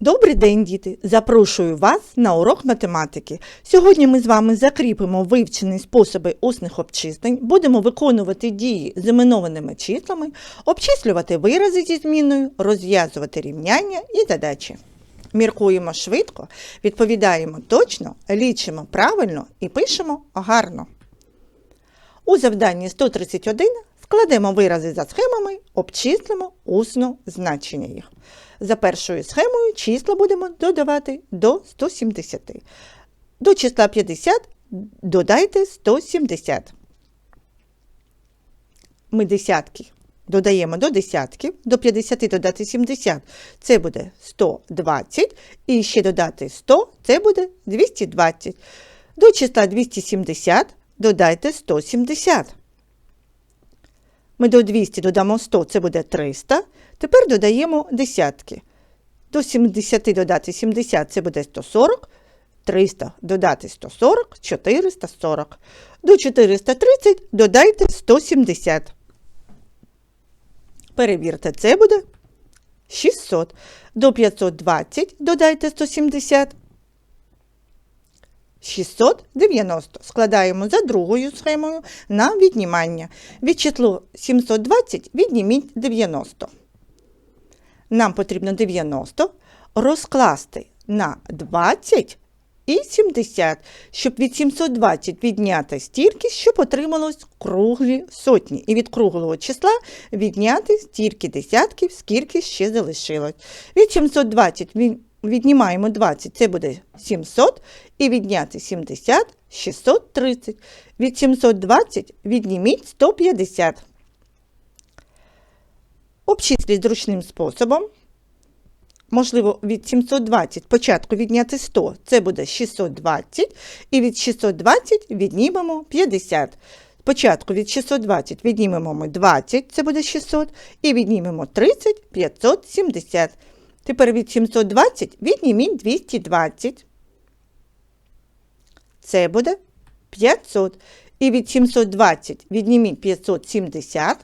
Добрий день, діти! Запрошую вас на урок математики. Сьогодні ми з вами закріпимо вивчені способи усних обчислень, будемо виконувати дії з іменованими числами, обчислювати вирази зі зміною, розв'язувати рівняння і задачі. Міркуємо швидко, відповідаємо точно, лічимо правильно і пишемо гарно. У завданні 131 складемо вирази за схемами, обчислимо усно значення їх. За першою схемою числа будемо додавати до 170. До числа 50 додайте 170. Ми десятки додаємо до десятків, до 50 додати 70 це буде 120, і ще додати 100 це буде 220. До числа 270 додайте 170. Ми до 200 додамо 100, це буде 300. Тепер додаємо десятки. До 70 додати 70 це буде 140. 300 додати 140, 440. До 430 додайте 170. Перевірте, це буде 600. До 520 додайте 170. 690 складаємо за другою схемою на віднімання. Від число 720 відніміть 90. Нам потрібно 90 розкласти на 20 і 70, щоб від 720 відняти стільки, щоб отрималось круглі сотні. І від круглого числа відняти стільки десятків, скільки ще залишилось. Від 720 віднімаємо 20, це буде 700, і відняти 70 630. Від 720 відніміть 150. Обчисліть зручним способом. Можливо, від 720 спочатку відняти 100, це буде 620, і від 620 віднімемо 50. Спочатку від 620 віднімемо ми 20, це буде 600, і віднімемо 30, 570. Тепер від 720 відніміть 220. Це буде 500. І від 720 відніміть 570.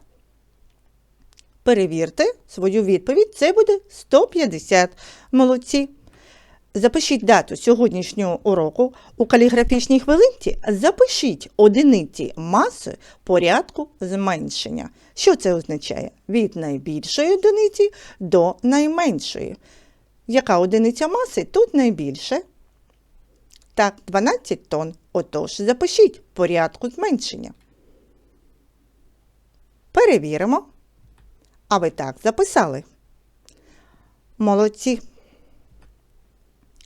Перевірте свою відповідь, це буде 150. Молодці. Запишіть дату сьогоднішнього уроку у каліграфічній хвилинці. Запишіть одиниці маси порядку зменшення. Що це означає? Від найбільшої одиниці до найменшої. Яка одиниця маси тут найбільше? Так, 12 тонн. Отож, запишіть порядку зменшення. Перевіримо. А ви так записали. Молодці.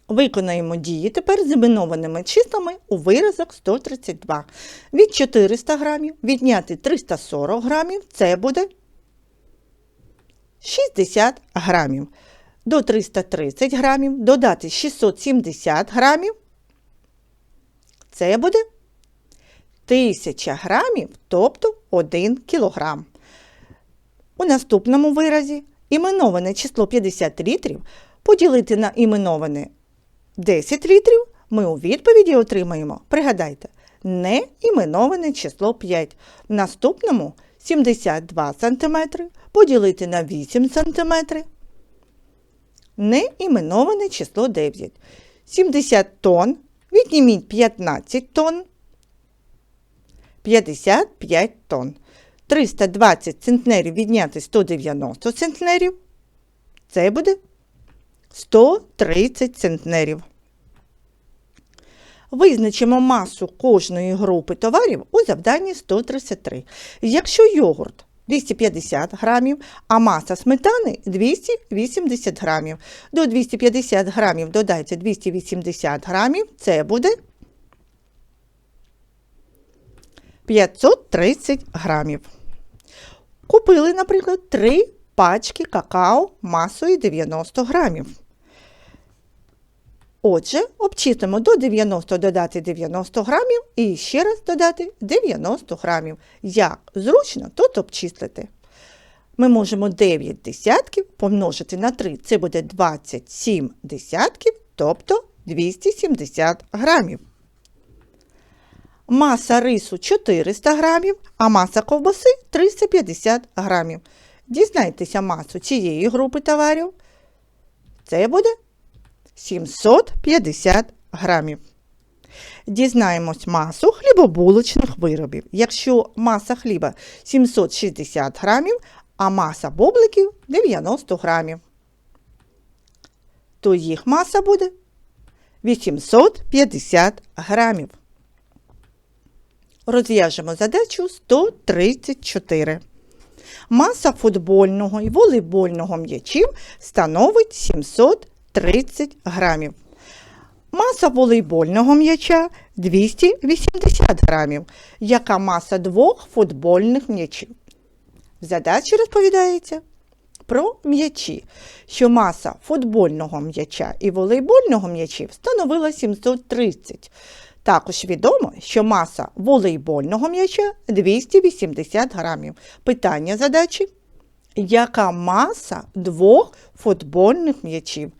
Виконаємо дії тепер з іменованими числами у виразок 132. Від 400 грамів відняти 340 грамів це буде 60 грамів. До 330 грамів додати 670 грамів. Це буде 1000 грамів, тобто 1 кілограм. У наступному виразі іменоване число 50 літрів поділити на іменоване 10 літрів, ми у відповіді отримаємо, пригадайте, неіменоване число 5. В наступному 72 см поділити на 8 см. Неіменоване число 9. 70 тонн відніміть 15 тонн. 55 тонн. 320 центнерів відняти 190 центнерів. Це буде 130 центнерів. Визначимо масу кожної групи товарів у завданні 133. Якщо йогурт 250 грамів, а маса сметани 280 грамів. До 250 грамів додайте 280 грамів, це буде 530 грамів. Купили, наприклад, 3 пачки какао масою 90 грамів. Отже, обчислимо до 90 додати 90 грамів і ще раз додати 90 грамів. Як зручно, тут обчислити. Ми можемо 9 десятків помножити на 3. Це буде 27 десятків, тобто 270 грамів. Маса рису 400 грамів, а маса ковбаси 350 грамів. Дізнайтеся масу цієї групи товарів. Це буде 750 грамів. Дізнаємось масу хлібобулочних виробів. Якщо маса хліба 760 грамів, а маса бубликів 90 грамів, то їх маса буде 850 грамів. Розв'яжемо задачу 134. Маса футбольного і волейбольного м'ячів становить 730 грамів. Маса волейбольного м'яча 280 грамів. Яка маса двох футбольних м'ячів? В задачі розповідається про м'ячі, що маса футбольного м'яча і волейбольного м'ячів становила 730. Також відомо, що маса волейбольного м'яча 280 грамів. Питання задачі. Яка маса двох футбольних м'ячів?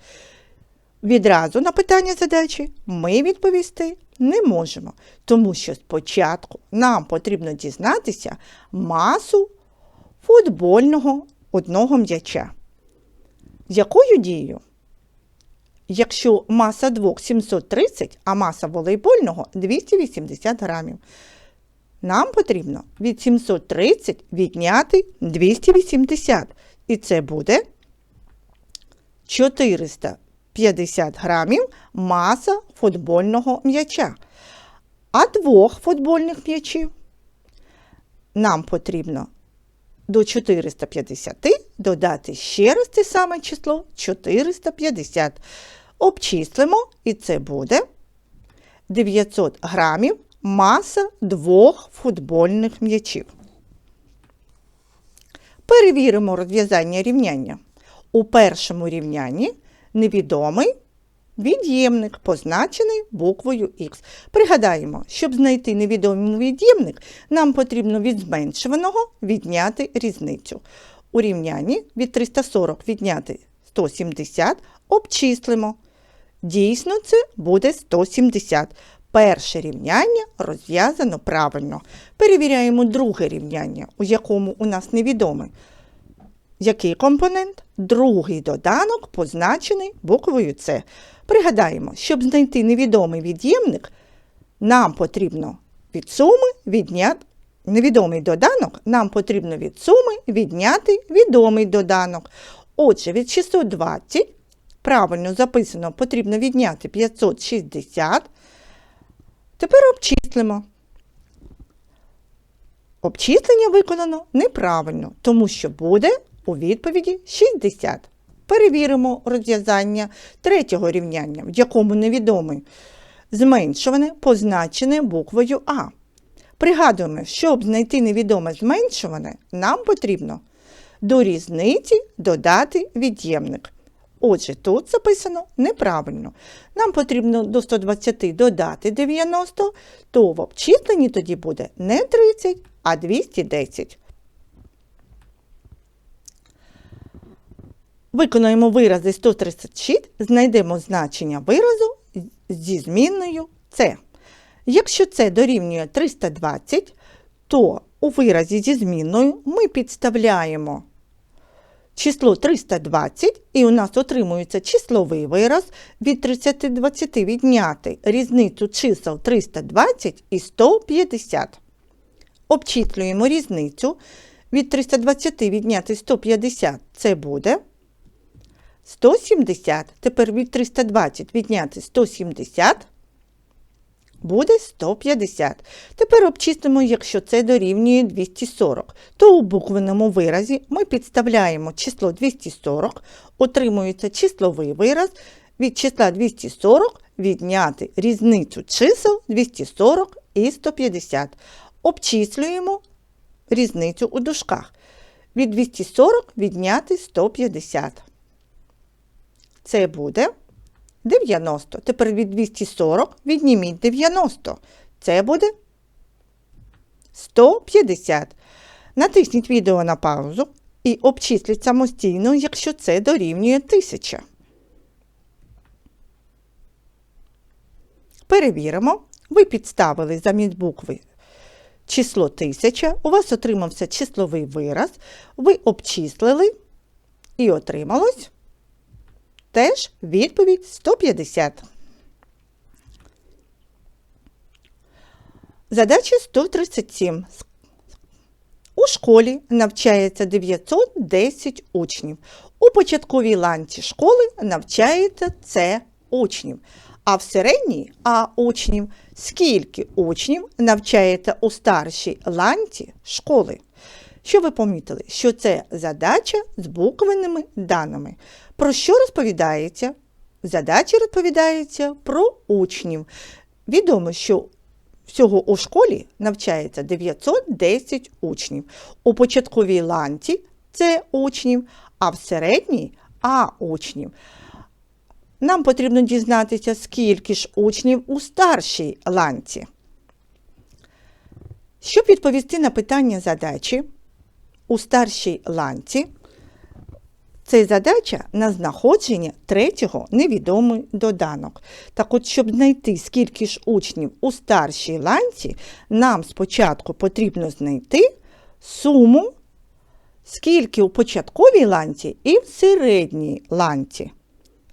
Відразу на питання задачі ми відповісти не можемо, тому що спочатку нам потрібно дізнатися масу футбольного одного м'яча. З якою дією? Якщо маса двох 730, а маса волейбольного 280 грамів. Нам потрібно від 730 відняти 280. І це буде 450 грамів маса футбольного м'яча. А двох футбольних м'ячів нам потрібно до 450 додати ще раз те саме число 450. Обчислимо, і це буде 900 грамів маса двох футбольних м'ячів. Перевіримо розв'язання рівняння. У першому рівнянні невідомий від'ємник, позначений буквою Х. Пригадаємо, щоб знайти невідомий від'ємник, нам потрібно від зменшуваного відняти різницю. У рівнянні від 340 відняти 170 обчислимо. Дійсно, це буде 170. Перше рівняння розв'язано правильно. Перевіряємо друге рівняння, у якому у нас невідомий. Який компонент? Другий доданок позначений буквою С. Пригадаємо, щоб знайти невідомий від'ємник, нам потрібно від суми відняти невідомий доданок, нам потрібно від суми відняти відомий доданок. Отже, від 620 правильно записано, потрібно відняти 560. Тепер обчислимо. Обчислення виконано неправильно, тому що буде у відповіді 60. Перевіримо розв'язання третього рівняння, в якому невідомий зменшуване позначене буквою А. Пригадуємо, щоб знайти невідоме зменшуване, нам потрібно до різниці додати від'ємник. Отже, тут записано неправильно. Нам потрібно до 120 додати 90, то в обчисленні тоді буде не 30, а 210. Виконуємо вирази 136, знайдемо значення виразу зі змінною С. Якщо це дорівнює 320, то у виразі зі змінною ми підставляємо число 320, і у нас отримується числовий вираз від 320 відняти різницю чисел 320 і 150. Обчислюємо різницю від 320 відняти 150 це буде 170. Тепер від 320 відняти 170 буде 150. Тепер обчислимо, якщо це дорівнює 240. То у буквеному виразі ми підставляємо число 240, отримується числовий вираз від числа 240 відняти різницю чисел 240 і 150. Обчислюємо різницю у дужках. Від 240 відняти 150. Це буде 90. Тепер від 240 відніміть 90. Це буде 150. Натисніть відео на паузу і обчисліть самостійно, якщо це дорівнює 1000. Перевіримо. Ви підставили замість букви число 1000, у вас отримався числовий вираз, ви обчислили і отрималось Теж відповідь 150. Задача 137. У школі навчається 910 учнів. У початковій ланці школи навчається С учнів, а в середній А учнів. Скільки учнів навчається у старшій ланці школи? Що ви помітили? Що це задача з буквенними даними. Про що розповідається? Задача розповідається про учнів. Відомо, що Всього у школі навчається 910 учнів. У початковій ланці це учнів, а в середній А учнів. Нам потрібно дізнатися, скільки ж учнів у старшій ланці. Щоб відповісти на питання задачі, у старшій ланці це задача на знаходження третього невідомий доданок. Так от, щоб знайти, скільки ж учнів у старшій ланці, нам спочатку потрібно знайти суму, скільки у початковій ланці і в середній ланці.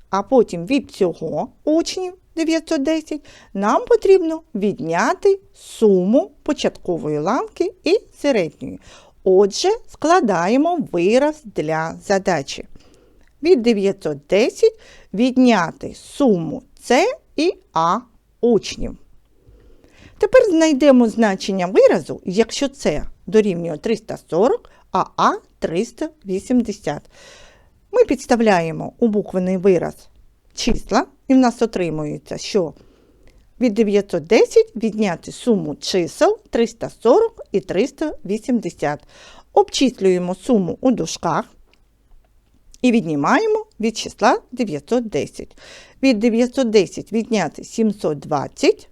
А потім від цього учнів 910 нам потрібно відняти суму початкової ланки і середньої. Отже, складаємо вираз для задачі. Від 910 відняти суму С і А учнів. Тепер знайдемо значення виразу, якщо С дорівнює 340, а А 380. Ми підставляємо у буквений вираз числа, і в нас отримується, що від 910 відняти суму чисел 340 і 380. Обчислюємо суму у дужках і віднімаємо від числа 910. Від 910 відняти 720.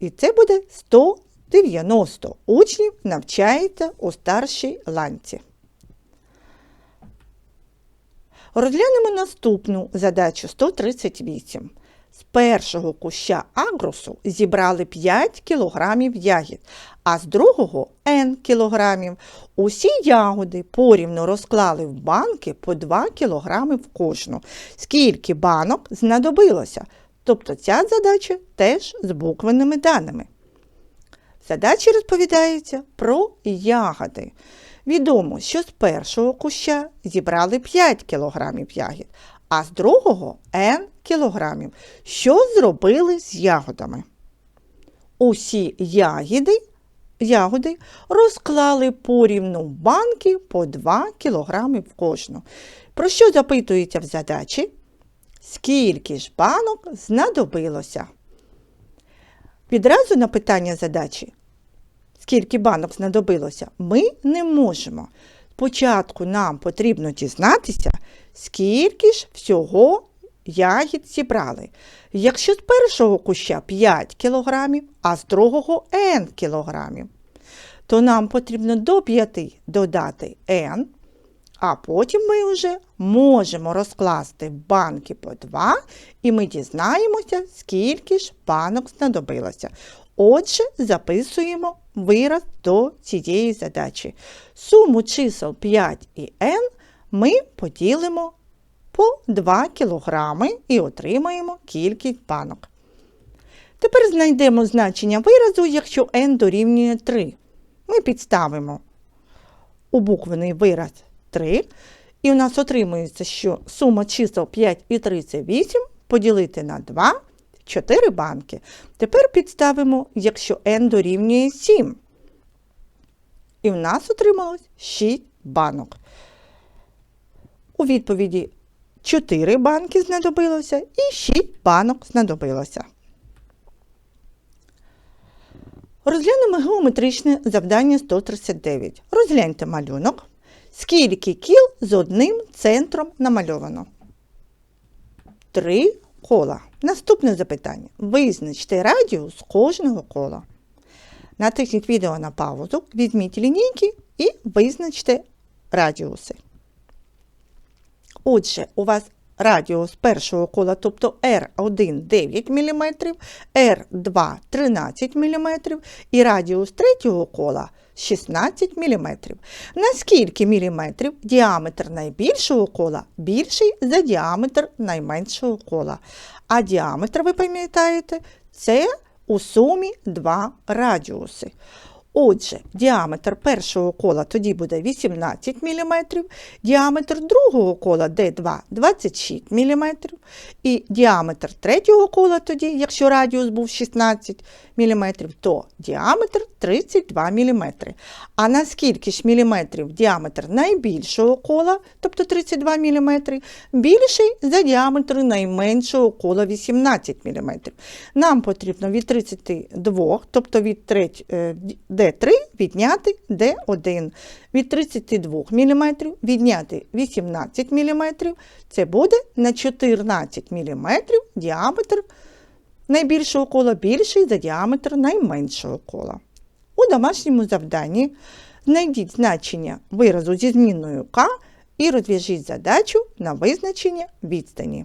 І це буде 190 учнів навчається у старшій ланці. Розглянемо наступну задачу 138. З першого куща агросу зібрали 5 кілограмів ягід, а з другого N кілограмів. Усі ягоди порівну розклали в банки по 2 кілограми в кожну. Скільки банок знадобилося? Тобто ця задача теж з буквенними даними. В задачі розповідається про ягоди. Відомо, що з першого куща зібрали 5 кілограмів ягід, а з другого N кілограмів. Що зробили з ягодами? Усі ягоди, ягоди розклали порівну банки по 2 кілограми в кожну. Про що запитується в задачі? Скільки ж банок знадобилося? Відразу на питання задачі, скільки банок знадобилося, ми не можемо. Спочатку нам потрібно дізнатися, скільки ж всього ягід зібрали. Якщо з першого куща 5 кг, а з другого n кілограмів, то нам потрібно до 5 додати n, а потім ми вже можемо розкласти банки по 2, і ми дізнаємося, скільки ж банок знадобилося. Отже, записуємо вираз до цієї задачі. Суму чисел 5 і n ми поділимо по 2 кг і отримаємо кількість банок. Тепер знайдемо значення виразу, якщо n дорівнює 3. Ми підставимо у буквений вираз 3. І у нас отримується, що сума чисел 5 і 3 це 8, поділити на 2 4 банки. Тепер підставимо, якщо n дорівнює 7. І в нас отрималось 6 банок. У відповіді 4 банки знадобилося і 6 банок знадобилося. Розглянемо геометричне завдання 139. Розгляньте малюнок. Скільки кіл з одним центром намальовано? Три кола. Наступне запитання. Визначте радіус кожного кола. Натисніть відео на паузу, візьміть лінійки і визначте радіуси. Отже, у вас радіус першого кола, тобто R1 9 мм, R2 13 мм і радіус третього кола 16 мм. На скільки міліметрів діаметр найбільшого кола більший за діаметр найменшого кола? А діаметр, ви пам'ятаєте, це у сумі два радіуси. Отже, діаметр першого кола тоді буде 18 мм, діаметр другого кола D2 26 мм, і діаметр третього кола тоді, якщо радіус був 16 мм, то діаметр 32 мм. А наскільки ж міліметрів діаметр найбільшого кола, тобто 32 мм, більший за діаметр найменшого кола 18 мм. Нам потрібно від 32, тобто від треть- е, D3 відняти D1. Від 32 мм відняти 18 мм, це буде на 14 мм діаметр найбільшого кола більший за діаметр найменшого кола. У домашньому завданні знайдіть значення виразу зі змінною k і розв'яжіть задачу на визначення відстані.